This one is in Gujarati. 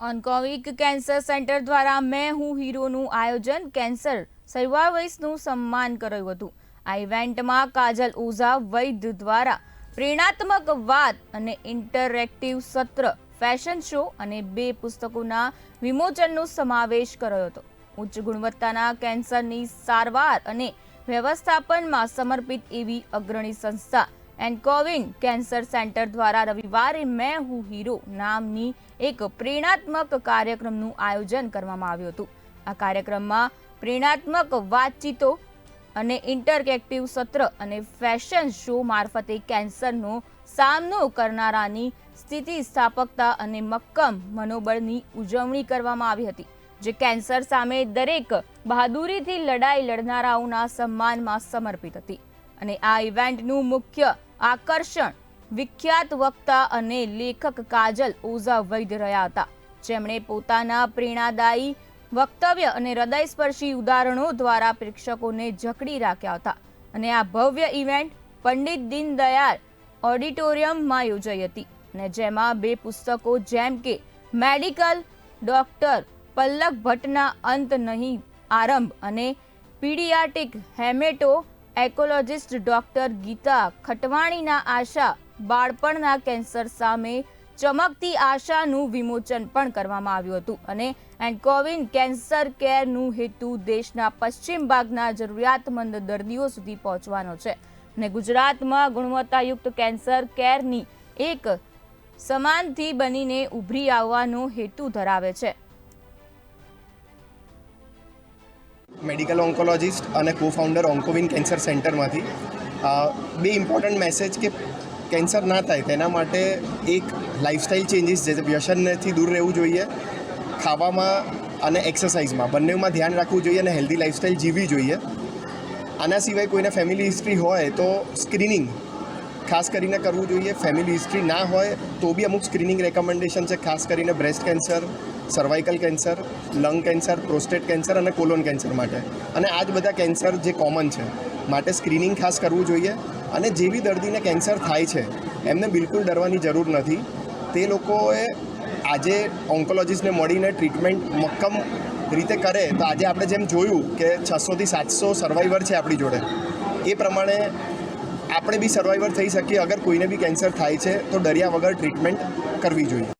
ઓન્કોવિક કેન્સર સેન્ટર દ્વારા મેં હું હીરોનું આયોજન કેન્સર સર્વાઇવર્સનું સન્માન કર્યું હતું. આ ઇવેન્ટમાં કાજલ ઓઝા વૈદ્ય દ્વારા પ્રેરણાત્મક વાત અને ઇન્ટરેક્ટિવ સત્ર ફેશન શો અને બે પુસ્તકોના વિમોચનનો સમાવેશ કર્યો હતો. ઉચ્ચ ગુણવત્તાના કેન્સરની સારવાર અને વ્યવસ્થાપનમાં સમર્પિત એવી અગ્રણી સંસ્થા એન્કોવિન કેન્સર સેન્ટર દ્વારા રવિવારે મેં હું હીરો નામની એક પ્રેરણાત્મક કાર્યક્રમનું આયોજન કરવામાં આવ્યું હતું. આ કાર્યક્રમમાં પ્રેરણાત્મક વાતચીતો અને ઇન્ટરકેક્ટિવ સત્ર અને ફેશન શો મારફતે કેન્સરનો સામનો કરનારાની સ્થિતિસ્થાપકતા અને મક્કમ મનોબળની ઉજવણી કરવામાં આવી હતી, જે કેન્સર સામે દરેક બહાદુરીથી લડાઈ લડનારાઓના સન્માનમાં સમર્પિત હતી. અને આ ઇવેન્ટનું મુખ્ય આકર્ષણ. વિખ્યાત વક્તા અને લેખક કાજલ ઓઝા વૈદ્ય રહ્યા હતા. જેમણે પોતાના પ્રેરણાદાયી વક્તવ્ય અને હૃદયસ્પર્શી ઉદાહરણો દ્વારા પ્રેક્ષકોને જકડી રાખ્યા હતા. અને આ ભવ્ય ઇવેન્ટ પંડિત દીનદયાળ ઓડિટોરિયમમાં યોજાઈ હતી. અને જેમાં બે પુસ્તકો જેમ કે મેડિકલ ડોક્ટર પલ્લક ભટ્ટના અંત નહીં આરંભ અને pediatric hemato oncologist doctor Gita ખટવાણીના આશા બાળપણના કેન્સર સામે ચમકતી આશાનું વિમોચન પણ કરવામાં આવ્યું હતું અને એન્કોવિન કેન્સર કેરનું હેતુ દેશના પશ્ચિમ ભાગના જરૂરિયાતમંદ દર્દીઓ સુધી પહોંચવાનો છે. અને ગુજરાતમાં ગુણવત્તાયુક્ત કેન્સર કેરની એક સમાનથી બનીને ઉભરી આવવાનો હેતુ ધરાવે છે. મેડિકલ ઓન્કોલોજિસ્ટ અને કો ફાઉન્ડર ઓન્કોવિન કેન્સર સેન્ટરમાંથી બે ઇમ્પોર્ટન્ટ મેસેજ કે કેન્સર ના થાય તેના માટે એક લાઇફસ્ટાઇલ ચેન્જીસ જે વ્યસનથી દૂર રહેવું જોઈએ, ખાવામાં અને એક્સરસાઇઝમાં બંનેમાં ધ્યાન રાખવું જોઈએ અને હેલ્ધી લાઇફસ્ટાઇલ જીવવી જોઈએ. આના સિવાય કોઈને ફેમિલી હિસ્ટ્રી હોય તો સ્ક્રીનિંગ ખાસ કરીને કરવું જોઈએ. ફેમિલી હિસ્ટ્રી ના હોય તો બી અમુક સ્ક્રીનિંગ રેકમેન્ડેશન છે, ખાસ કરીને breast cancer cervical cancer lung cancer prostate cancer અને કોલોન કેન્સર માટે. અને આ જ બધા કેન્સર જે કોમન છે, માટે સ્ક્રીનિંગ ખાસ કરવું જોઈએ. અને જે બી દર્દીને કેન્સર થાય છે, એમને બિલકુલ ડરવાની જરૂર નથી. તે લોકોએ આજે ઓન્કોલોજીસ્ટને મળીને ટ્રીટમેન્ટ મક્કમ રીતે કરે, તો આજે આપણે જેમ જોયું કે છસોથી સાતસો સર્વાઈવર છે આપણી જોડે. એ પ્રમાણે આપણે બી સર્વાઈવર થઈ શકીએ, અગર કોઈને બી કેન્સર થાય છે, તો ડર્યા વગર ટ્રીટમેન્ટ કરવી જોઈએ.